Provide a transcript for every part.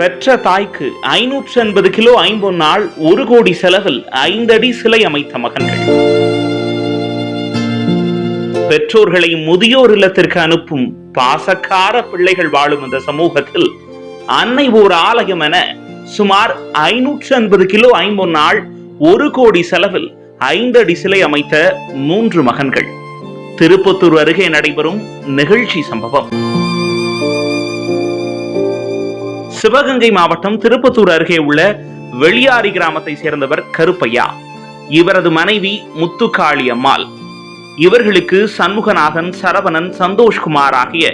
பெற்ற தாய்க்கு ஐநூற்று எண்பது கிலோ ஐம்பொன்னால் ஒரு கோடி செலவில் ஐந்தடி சிலை அமைத்த மகன்கள். பெற்றோர்களை முதியோர் இல்லத்திற்கு அனுப்பும் பாசக்கார பிள்ளைகள் வாழும் இந்த சமூகத்தில் அன்னை ஓர் ஆலயம் என சுமார் ஐநூற்று ஐம்பது கிலோ ஐம்பொன்னால் ஒரு கோடி செலவில் ஐந்தடி சிலை அமைத்த மூன்று மகன்கள். திருப்பத்தூர் அருகே நடைபெறும் நிகழ்ச்சி சம்பவம். சிவகங்கை மாவட்டம் திருப்பத்தூர் அருகே உள்ள வெளியாரி கிராமத்தை சேர்ந்தவர் கருப்பையா. இவரது மனைவி முத்துக்காளி அம்மாள். இவர்களுக்கு சண்முகநாதன் சரவணன் சந்தோஷ்குமார் ஆகிய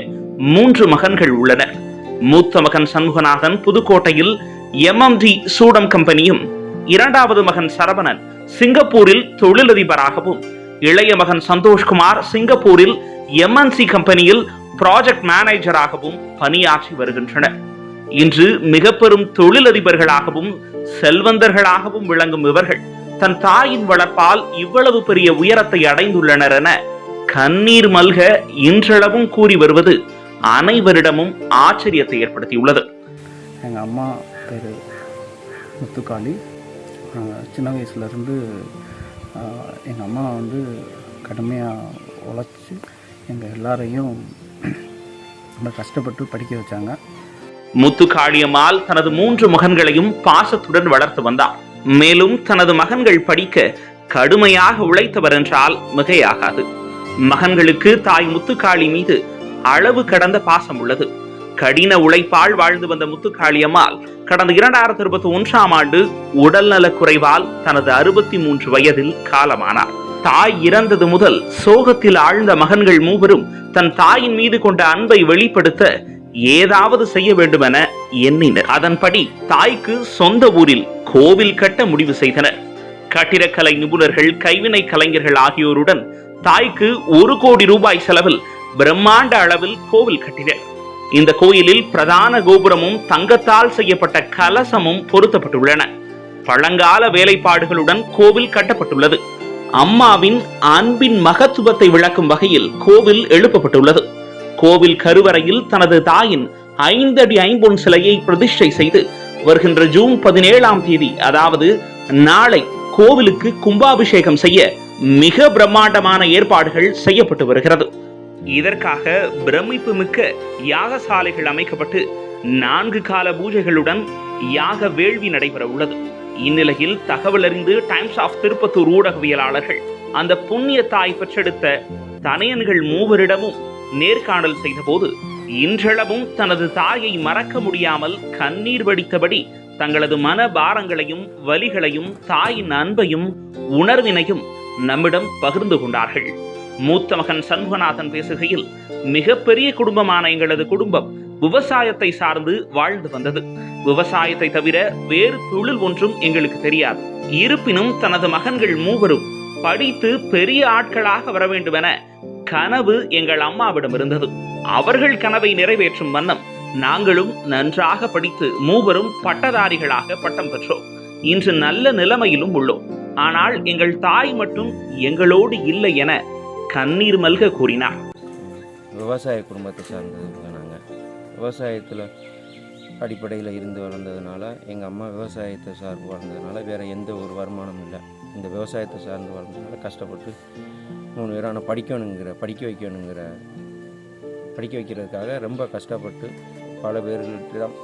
மூன்று மகன்கள் உள்ளனர். மூத்த மகன் சண்முகநாதன் புதுக்கோட்டையில் எம்எம்டி சூடம் கம்பெனியும் இரண்டாவது மகன் சரவணன் சிங்கப்பூரில் தொழிலதிபராகவும் இளைய மகன் சந்தோஷ்குமார் சிங்கப்பூரில் எம்என்சி கம்பெனியில் ப்ராஜெக்ட் மேனேஜராகவும் பணியாற்றி வருகின்றனர். இன்று மிக பெரும் தொழிலதிபர்களாகவும் செல்வந்தர்களாகவும் விளங்கும் இவர்கள் தன் தாயின் வளர்ப்பால் இவ்வளவு பெரிய உயரத்தை அடைந்துள்ளனர் என கண்ணீர் மல்க இன்றளவும் கூறி வருவது அனைவரிடமும் ஆச்சரியத்தை ஏற்படுத்தியுள்ளது. எங்கள் அம்மா பேர் முத்துக்காளி. சின்ன வயசுலேருந்து எங்கள் அம்மா வந்து கடுமையாக உழைச்சி எங்கள் எல்லாரையும் ரொம்ப கஷ்டப்பட்டு படிக்க வச்சாங்க. முத்துக்காளியம்மாள் தனது மூன்று மகன்களையும் பாசத்துடன் வளர்த்து வந்தார் மேலும் தனது மகன்கள் படிக்க கடுமையாக உழைத்தவர் என்றால் மிகையாகாது. மகன்களுக்கு தாய் முத்துக்காளி மீது அளவு கடந்த பாசம் உள்ளது. கடின உழைப்பால் வாழ்ந்து வந்த முத்துக்காளியம்மாள் கடந்த இரண்டாயிரத்தி இருபத்தி ஒன்றாம் ஆண்டு உடல்நலக் குறைவால் தனது அறுபத்தி மூன்று வயதில் காலமானார் தாய் இறந்தது முதல் சோகத்தில் ஆழ்ந்த மகன்கள் மூவரும் தன் தாயின் மீது கொண்ட அன்பை வெளிப்படுத்த ஏதாவது செய்ய வேண்டுமென எண்ணினர். அதன்படி தாய்க்கு சொந்த ஊரில் கோவில் கட்ட முடிவு செய்தனர். கட்டிடக்கலை நிபுணர்கள் கைவினை கலைஞர்கள் ஆகியோருடன் தாய்க்கு ஒரு கோடி ரூபாய் செலவில் பிரம்மாண்ட அளவில் கோவில் கட்டினர். இந்த கோயிலில் பிரதான கோபுரமும் தங்கத்தால் செய்யப்பட்ட கலசமும் பொருத்தப்பட்டுள்ளன. பழங்கால வேலைப்பாடுகளுடன் கோவில் கட்டப்பட்டுள்ளது. அம்மாவின் அன்பின் மகத்துவத்தை விளக்கும் வகையில் கோவில் எழுப்பப்பட்டுள்ளது. கோவில் கருவறையில் தனது தாயின் ஐந்தடி ஐம்பொன் சிலையை பிரதிஷ்டை செய்து வருகின்ற ஜூன் பதினேழாம் தேதி அதாவது நாளை கோவிலுக்கு கும்பாபிஷேகம் செய்ய மிக பிரம்மாண்டமான ஏற்பாடுகள் செய்யப்பட்டு வருகிறது. இதற்காக பிரமிப்பு மிக்க யாகசாலைகள் அமைக்கப்பட்டு நான்கு கால பூஜைகளுடன் யாக வேள்வி நடைபெற உள்ளது. இந்நிலையில் தகவல் அறிந்து டைம்ஸ் ஆஃப் திருப்பத்தூர் ஊடகவியலாளர்கள் அந்த புண்ணிய தாய் பெற்றெடுத்த தனையன்கள் மூவரிடமும் நேர்காணல் செய்தபோது இன்றளவும் தனது தாயை மறக்க முடியாமல் கண்ணீர் வடித்தபடி தங்களது மன பாரங்களையும் வலிகளையும் தாயின் அன்பையும் உணர்வினையும் நம்மிடம் பகிர்ந்து கொண்டார்கள். மூத்த மகன் சண்முகநாதன் பேசுகையில் மிகப்பெரிய குடும்பமான எங்களது குடும்பம் விவசாயத்தை சார்ந்து வாழ்ந்து வந்தது. விவசாயத்தை தவிர வேறு தொழில் ஒன்றும் எங்களுக்கு தெரியாது. இருப்பினும் தனது மகன்கள் மூவரும் படித்து பெரிய ஆட்களாக வர வேண்டுமென கனவு எங்கள் அம்மாவிடம் இருந்தது. அவர்கள் கனவை நிறைவேற்றும் வண்ணம் நாங்களும் நன்றாக படித்து மூவரும் பட்டதாரிகளாக பட்டம் பெற்றோம். இன்று நல்ல நிலைமையிலும் உள்ளோம். ஆனால் எங்கள் தாய் மட்டும் எங்களோடு இல்லை என கண்ணீர் மல்க கூறினார். விவசாய குடும்பத்தை சார்ந்தவங்க நாங்கள் விவசாயத்தில் அடிப்படையில் இருந்து வளர்ந்ததுனால எங்கள் அம்மா விவசாயத்தை சார்ந்து வளர்ந்ததுனால வேறு எந்த ஒரு வருமானமும் இல்லை. இந்த விவசாயத்தை சார்ந்து வளர்ந்ததுனால கஷ்டப்பட்டு மூணு பேரும் ஆனால் படிக்கணுங்கிற படிக்க வைக்கணுங்கிற படிக்க வைக்கிறதுக்காக ரொம்ப கஷ்டப்பட்டு பல பேர்களிடம்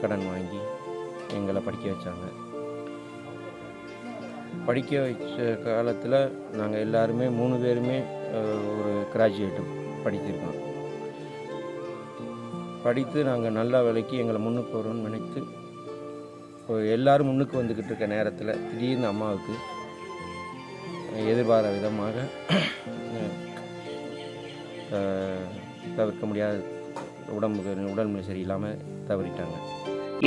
கடன் வாங்கி எங்களை படிக்க வச்சாங்க. படிக்க வச்ச காலத்தில் நாங்கள் எல்லாருமே மூணு பேருமே ஒரு கிராஜுவேட்டு படித்திருக்கோம் படித்து நாங்கள் நல்ல வேலைக்கு எங்களை முன்னுக்கு வரும்னு நினைத்து இப்போ முன்னுக்கு வந்துக்கிட்டு இருக்க நேரத்தில் திடீர்னு அம்மாவுக்கு எதிர்பாராத விதமாக தவிர்க்க முடியாத உடம்புக்கு உடல்நிலை சரியில்லாமல் தவறிட்டாங்க.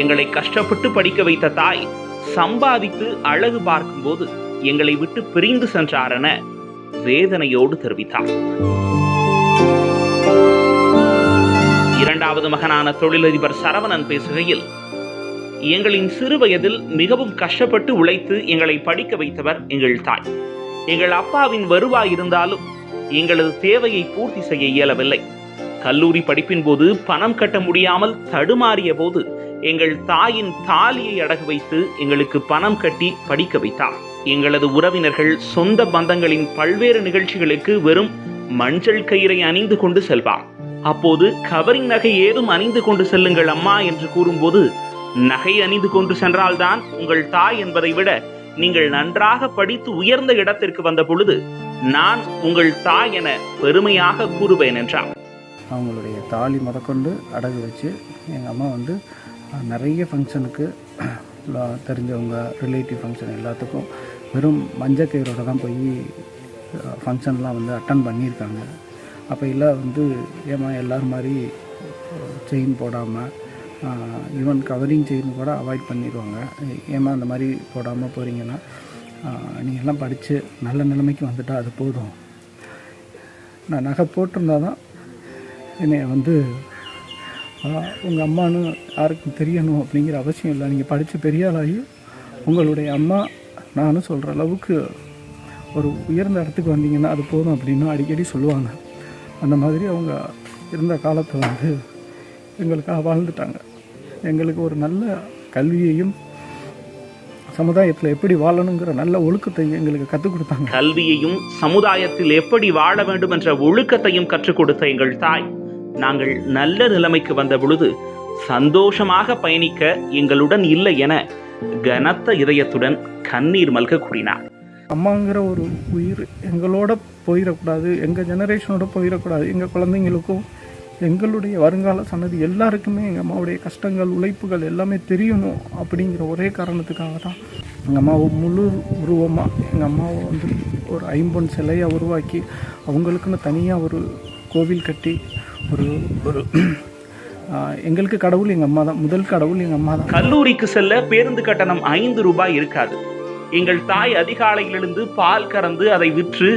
எங்களை கஷ்டப்பட்டு படிக்க வைத்த தாய் சம்பாதித்து அழகு பார்க்கும்போது எங்களை விட்டு பிரிந்து சென்றாரென வேதனையோடு தெரிவித்தார். இரண்டாவது மகனான தொழிலதிபர் சரவணன் பேசுகையில் எங்களின் சிறு வயதில் மிகவும் கஷ்டப்பட்டு உழைத்து எங்களை படிக்க வைத்தவர் எங்கள் தாய். எங்கள் அப்பாவின் வருவாய் இருந்தாலும் எங்களது தேவையை பூர்த்தி செய்ய இயலவில்லை. கல்லூரி படிப்பின் போது பணம் கட்ட முடியாமல் தடுமாறிய போது எங்கள் தாயின் தாலியை அடகு வைத்து எங்களுக்கு பணம் கட்டி படிக்க வைத்தார். எங்களது உறவினர்கள் சொந்த பந்தங்களின் பல்வேறு நிகழ்ச்சிகளுக்கு வெறும் மஞ்சள் கயிறை அணிந்து கொண்டு செல்வார். அப்போது கவரிங் நகை ஏதும் அணிந்து கொண்டு செல்லுங்கள் அம்மா என்று கூறும்போது நகை அணிந்து கொண்டு சென்றால்தான் உங்கள் தாய் என்பதை விட நீங்கள் நன்றாக படித்து உயர்ந்த இடத்திற்கு வந்த பொழுது நான் உங்கள் தாய் என பெருமையாக கூறுவேன் என்றான். அவங்களுடைய தாலி முதற்கொண்டு அடகு வச்சு எங்கள் அம்மா வந்து நிறைய ஃபங்க்ஷனுக்கு தெரிஞ்சவங்க ரிலேட்டிவ் ஃபங்க்ஷன் எல்லாத்துக்கும் வெறும் மஞ்சக்கயிறோட தான் போய் ஃபங்க்ஷன்லாம் வந்து அட்டன் பண்ணியிருக்காங்க. அப்போ இல்லை வந்து ஏமா எல்லோரும் மாதிரி செயின் போடாமல் ஈவன் கவரிங் செயின் கூட அவாய்ட் பண்ணிடுவாங்க ஏமா அந்த மாதிரி போடாமல் போகிறீங்கன்னா நீங்கள் எல்லாம் படித்து நல்ல நிலைமைக்கு வந்துட்டால் அது போதும். நான் நகை போட்டிருந்தா தான் என்னை வந்து உங்கள் அம்மான்னு யாருக்கும் தெரியணும் அப்படிங்கிற அவசியம் இல்லை. நீங்கள் படித்து பெரிய ஆளாகி உங்களுடைய அம்மா நானும் சொல்கிற அளவுக்கு ஒரு உயர்ந்த இடத்துக்கு வந்தீங்கன்னா அது போதும் அப்படின்னு அடிக்கடி சொல்லுவாங்க. அந்த மாதிரி அவங்க இருந்த காலத்தை வந்து எங்களுக்காக வாழ்ந்துட்டாங்க. எங்களுக்கு ஒரு நல்ல கல்வியையும் சமுதாயத்தில் எப்படி வாழணுங்கிற நல்ல ஒழுக்கத்தையும் எங்களுக்கு கற்றுக் கொடுத்தாங்க. கல்வியையும் சமுதாயத்தில் எப்படி வாழ வேண்டும் என்ற ஒழுக்கத்தையும் கற்றுக் கொடுத்த எங்கள் தாய். நாங்கள் நல்ல நிலைமைக்கு வந்த பொழுது சந்தோஷமாக பயணிக்க எங்களுடன் இல்லை என கனத்த இதயத்துடன் கண்ணீர் மல்க கூறினார். அம்மாங்கிற ஒரு உயிர் எங்களோட போயிடக்கூடாது எங்கள் ஜெனரேஷனோட போயிடக்கூடாது எங்கள் குழந்தைங்களுக்கும் எங்களுடைய வருங்கால சன்னதி எல்லாருக்குமே எங்கள் அம்மாவுடைய கஷ்டங்கள் உழைப்புகள் எல்லாமே தெரியணும் அப்படிங்கிற ஒரே காரணத்துக்காக தான். எங்கள் அம்மாவை முழு உருவமாக எங்கள் அம்மாவை வந்து ஒரு ஐம்பொன் சிலையை உருவாக்கி அவங்களுக்குன்னு தனியாக ஒரு கோவில் கட்டி ஒரு ஒரு எங்களுக்கு கடவுள் எங்கள் அம்மா தான். முதல் கடவுள் எங்கள் அம்மா தான். கல்லூரிக்கு செல்ல பேருந்து கட்டணம் ஐந்து ரூபாய் இருக்காது. எங்கள் தாய் அதிகாலையிலிருந்து பால் கறந்து அதை விற்று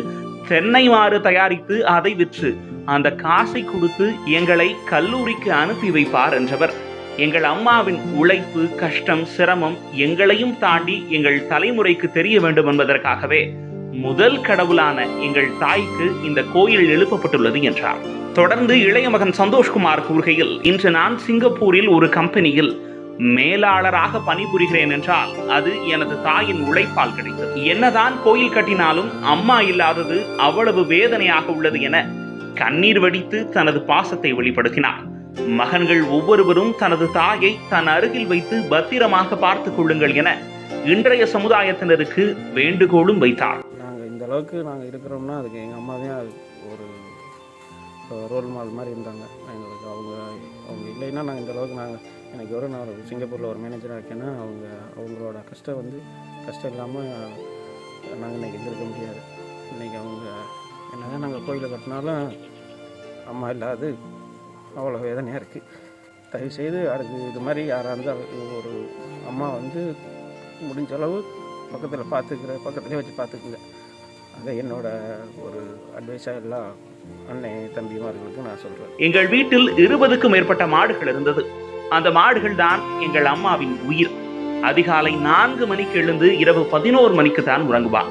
தென்னை மாறு தயாரித்து அதை விற்று அந்த காசை கொடுத்து எங்களை கல்லூரிக்கு அனுப்பி வைப்பார் என்றவர். எங்கள் அம்மாவின் உழைப்பு கஷ்டம் சிரமம் எங்களையும் தாண்டி எங்கள் தலைமுறைக்கு தெரிய வேண்டும் என்பதற்காகவே முதல் கடவுளான எங்கள் தாய்க்கு இந்த கோயில் எழுப்பப்பட்டுள்ளது என்றார். தொடர்ந்து இளைய மகன் சந்தோஷ்குமார் கூறுகையில் இன்று நான் சிங்கப்பூரில் ஒரு கம்பெனியில் மேலாளராக பணிபுரிகிறேன் என்றால் அது எனது தாயின் உழைப்பால் கிடைத்தது என்னதான் கோயில் கட்டினாலும் அம்மா இல்லாதது அவ்வளவு வேதனையாக உள்ளது என கண்ணீர் வடித்து தனது பாசத்தை வெளிப்படுத்தினார். மகன்கள் ஒவ்வொருவரும் தனது தாயை தன் அருகில் வைத்து பத்திரமாக பார்த்துக் கொள்ளுங்கள் என இன்றைய சமுதாயத்தினருக்கு வேண்டுகோளும் வைத்தார். நாங்கள் இந்த அளவுக்கு நாங்கள் இருக்கிறோம்னா அதுக்கு எங்கள் அம்மா தான் ஒரு ரோல் மாடல் மாதிரி இருந்தாங்க. எங்களுக்கு அவங்க அவங்க இல்லைன்னா நாங்கள் இந்த அளவுக்கு நாங்கள் எனக்கு ஒரு நான் ஒரு சிங்கப்பூரில் ஒரு மேனேஜராக இருக்கேன்னா அவங்க அவங்களோட கஷ்டம் வந்து கஷ்டம் இல்லாமல் நாங்கள் இன்றைக்கி இருந்திருக்க முடியாது. இன்றைக்கி அவங்க என்னதான் நாங்கள் கோயிலை கட்டினாலும் அம்மா இல்லாது அவ்வளோ வேதனையாக இருக்குது தயவுசெய்து அதுக்கு இது மாதிரி யாராக இருந்தாலும் ஒரு அம்மா வந்து முடிஞ்ச அளவு பக்கத்தில் பார்த்துக்கிற பக்கத்துலேயே வச்சு பார்த்துக்குங்க அதை என்னோட ஒரு அட்வைஸாக எல்லா அண்ணன் தம்பிமார்களுக்கு நான் சொல்கிறேன் எங்கள் வீட்டில் இருபதுக்கும் மேற்பட்ட மாடுகள் இருந்தது. அந்த மாடுகள் தான் எங்கள் அம்மாவின் உயிர். அதிகாலை நான்கு மணிக்கு எழுந்து இரவு பதினோரு மணிக்கு தான் உறங்குவான்.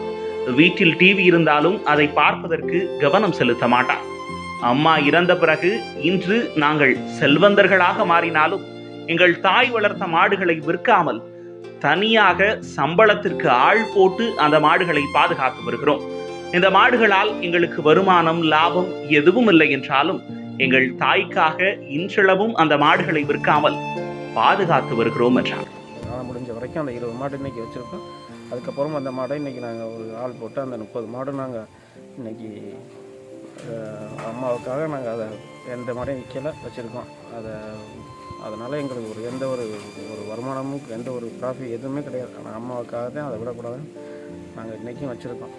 வீட்டில் டிவி இருந்தாலும் அதை பார்ப்பதற்கு கவனம் செலுத்த மாட்டான். அம்மா இறந்த பிறகு இன்று நாங்கள் செல்வந்தர்களாக மாறினாலும் எங்கள் தாய் வளர்த்த மாடுகளை விற்காமல் தனியாக சம்பளத்திற்கு ஆள் போட்டு அந்த மாடுகளை பாதுகாத்து வருகிறோம். இந்த மாடுகளால் எங்களுக்கு வருமானம் லாபம் எதுவும் இல்லை என்றாலும் எங்கள் தாய்க்காக இன்றளவும் அந்த மாடுகளை விற்காமல் பாதுகாத்து வருகிறோம் என்றார். என்னால் முடிஞ்ச வரைக்கும் அந்த இருபது மாடு இன்றைக்கி வச்சுருக்கோம். அதுக்கப்புறம் அந்த மாடை இன்றைக்கி நாங்கள் ஒரு ஆள் போட்டு அந்த முப்பது மாடு நாங்கள் இன்றைக்கி அம்மாவுக்காக நாங்கள் அதை எந்த மாடையும் விற்கலை வச்சுருக்கோம். அதை அதனால் எங்களுக்கு ஒரு எந்த ஒரு ஒரு வருமானமும் எந்த ஒரு ப்ராஃபிட் எதுவுமே கிடையாது. ஆனால் அம்மாவுக்காக தான் அதை விடக்கூடாதுன்னு நாங்கள் இன்றைக்கும் வச்சுருக்கோம்.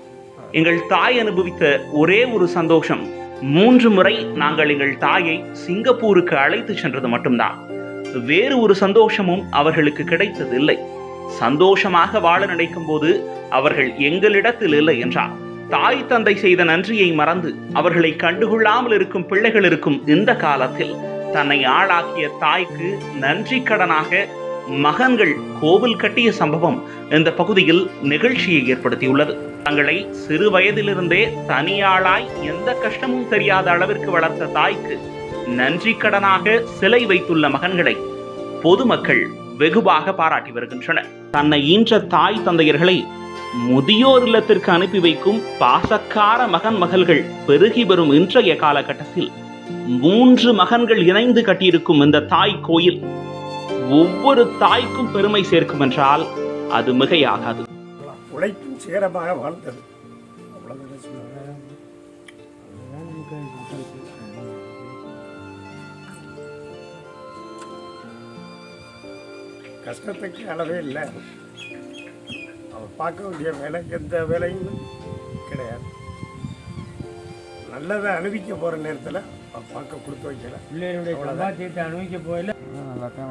எங்கள் தாய் அனுபவித்த ஒரே ஒரு சந்தோஷம் மூன்று முறை நாங்கள் எங்கள் தாயை சிங்கப்பூருக்கு அழைத்து சென்றது மட்டும்தான். வேறு ஒரு சந்தோஷமும் அவர்களுக்கு கிடைத்ததில்லை. சந்தோஷமாக வாழ நினைக்கும் போது அவர்கள் எங்களிடத்தில் இல்லை என்றார். தாய் தந்தை செய்த நன்றியை மறந்து அவர்களை கண்டுகொள்ளாமல் இருக்கும் பிள்ளைகள் இருக்கும் இந்த காலத்தில் தன்னை ஆளாக்கிய தாய்க்கு நன்றி கடனாக மகன்கள் கோவில் கட்டிய சம்பவம் இந்த பகுதியில் நிகழ்ச்சியை ஏற்படுத்தியுள்ளது. தங்களை சிறு வயதிலிருந்தே தனியாளாய் எந்த கஷ்டமும் தெரியாத அளவிற்கு வளர்த்த தாய்க்கு நன்றி கடனாக சிலை வைத்துள்ள மகன்களை பொதுமக்கள் வெகுவாக பாராட்டி வருகின்றனர். தன்னை ஈன்ற தாய் தந்தையர்களை முதியோர் இல்லத்திற்கு அனுப்பி வைக்கும் பாசக்கார மகன் மகள்கள் பெருகி வரும் இன்றைய காலகட்டத்தில் மூன்று மகன்கள் இணைந்து கட்டியிருக்கும் இந்த தாய் கோயில் ஒவ்வொரு தாய்க்கும் பெருமை சேர்க்கும் என்றால் அது மிகையாகாது. உழைப்பின் சிகரமாக வாழ்ந்தது. அவ்வளவுதான் சொல்லுவேன். கஷ்டத்துக்கு அளவே இல்லை. அவன் பார்க்க வேண்டிய வேலை எந்த வேலையும் கிடையாது. நல்லதை அனுபவிக்க போகிற நேரத்தில் அவன் பார்க்க கொடுத்து வைக்கல. பிள்ளைகளுடைய அனுபவிக்க போயில நல்லா தான்